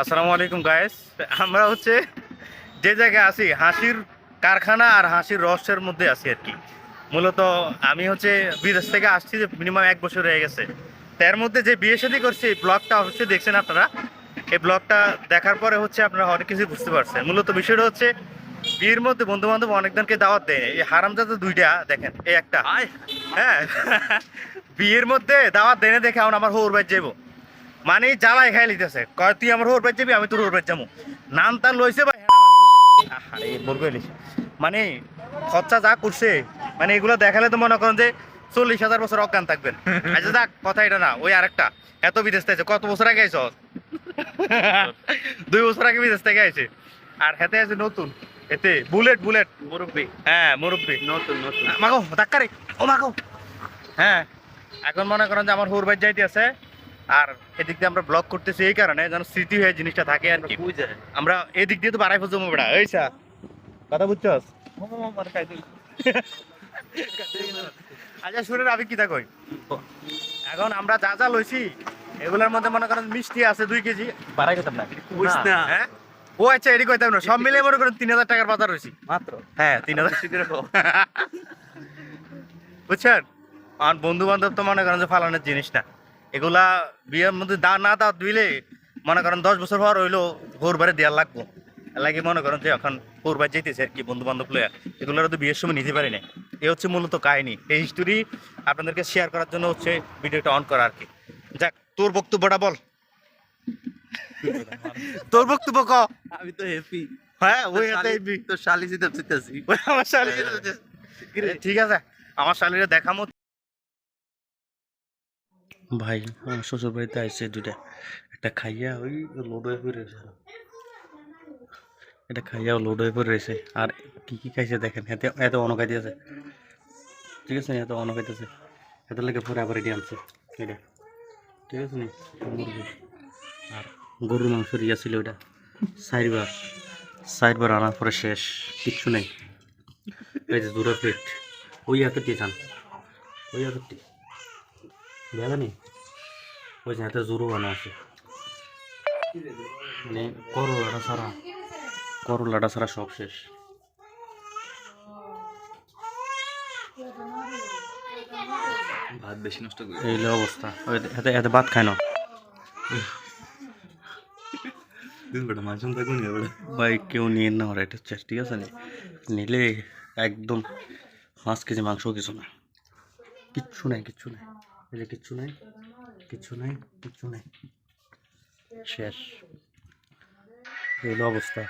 আসসালামু আলাইকুম গায়েস আমরা হচ্ছে যে জায়গায় আছি হাসির কারখানা আর হাসির রহস্যের মধ্যে আছি আর কি। মূলত আমি হচ্ছে বিদেশ থেকে আসছি যে মিনিমাম এক বছর হয়ে গেছে। তার মধ্যে যে বিয়ে শাদী করছি এই ব্লগটা অবশ্যই দেখছেন আপনারা। এই ব্লগটা দেখার পরে হচ্ছে আপনারা অনেক কিছু বুঝতে পারছেন। মূলত বিষয়টা হচ্ছে বিয়ের মধ্যে বন্ধু বান্ধব অনেকজনকে দাওয়াত দেয়। এই হারামজাদা দুইটা দেখেন এই একটা। হ্যাঁ। বিয়ের মধ্যে দাওয়াত দেনে দেখে এখন আমার হোর বাইর যাব মানে জ্বালাই খাই লিতেছে। কয় তুই আমার হোর বাইর যাবি আমি তোর হোর বাইর যাব। নাম তার লইছে ভাই আরে বলব মানে খরচা যা করছে মানে এগুলো দেখালে তো মনে করেন যে চল্লিশ হাজার বছর অজ্ঞান থাকবেন। আচ্ছা যাক কথা এটা না ওই আরেকটা। এত বিদেশ থেকে কত বছর আগে আইস দুই বছর আগে বিদেশ থেকে আইছে। আর হেতে আছে নতুন এতে বুলেট বুলেট। মুরব্বী। হ্যাঁ মুরব্বী। নতুন নতুন। মাগো ধাক্কারে ও মাগো। হ্যাঁ এখন মনে করেন যে আমার হুরবাই যাইতে আছে আর এদিক দিয়ে আমরা ব্লক করতেছি এই কারণে যেন স্মৃতি হয়ে জিনিসটা থাকে আর কি। আমরা এদিক দিয়ে তো বাড়াই ফেলছো বেড়া এই সা কথা বুঝছস? আচ্ছা শুনে আমি কি কই? এখন আমরা যা যা লইছি এগুলোর মধ্যে মনে করেন মিষ্টি আছে দুই কেজি। বাড়াই খেতাম না। হ্যাঁ? ও আচ্ছা এটি কইতাম না সব মিলে মনে করেন তিন হাজার টাকার বাজার রয়েছি মাত্র? হ্যাঁ তিন হাজার। বুঝছেন? আর বন্ধু বান্ধব তো মনে করেন যে ফালানোর জিনিস না। এগুলা বিয়ের মধ্যে দা না দাও দিলে মনে করেন দশ বছর পর হইল ভোরবারে দেওয়ার লাগবো। লাগে মনে করেন যে এখন ভোরবার যেতেছে আর কি বন্ধু বান্ধব লয়া এগুলোর তো বিয়ের সময় নিতে পারি না এ হচ্ছে মূলত কাহিনী। এই হিস্টোরি আপনাদেরকে শেয়ার করার জন্য হচ্ছে ভিডিওটা অন করা আর কি। যাক তোর বক্তব্যটা বল। তোর বক্তব্য ক? আমি তো হ্যাপি হ্যাঁ ওই এই তো শালি জিতে ওই আমার শালি ঠিক আছে আমার শালিরে দেখামো। ভাই, আমার শ্বশুর বাড়িতে আইসে দুইটা, একটা খাইয়া ওই লোড হয়ে পড়ে রয়েছে। এটা খাইয়াও লোড হয়ে পড়ে রয়েছে। আর কি কি খাইছে দেখেন, এতে, এত অন খাইতেছে ঠিক আছে, এত অন খাইতেছে এত লেগে পরে আবার এটি আনছে। এটা, ঠিক আছে মুরগি। আর গরুর মাংস রিয়া ছিল ওইটা। চারবার চারবার আনার পরে শেষ, কিচ্ছু নেই। যে দুটো প্লেট ওই হাতে দিয়ে খান। ওই হাতে ওই যে হাতে জোরও বানা আছে। মানে করলাটা ছাড়া করলাটা ছাড়া সব শেষ। ভাত বেশি নষ্ট করি। এই অবস্থা। এতে ভাত খায় না। দিন বেটা থাকুন ভাই কেউ নিয়ে না ওরা এটা ঠিক আছে নিলে একদম পাঁচ কেজি মাংস কিছু না। কিচ্ছু নাই কিচ্ছু নাই। কিছু কিচ্ছু নাই কিচ্ছু নাই কিচ্ছু নাই। শেষ। এই অবস্থা।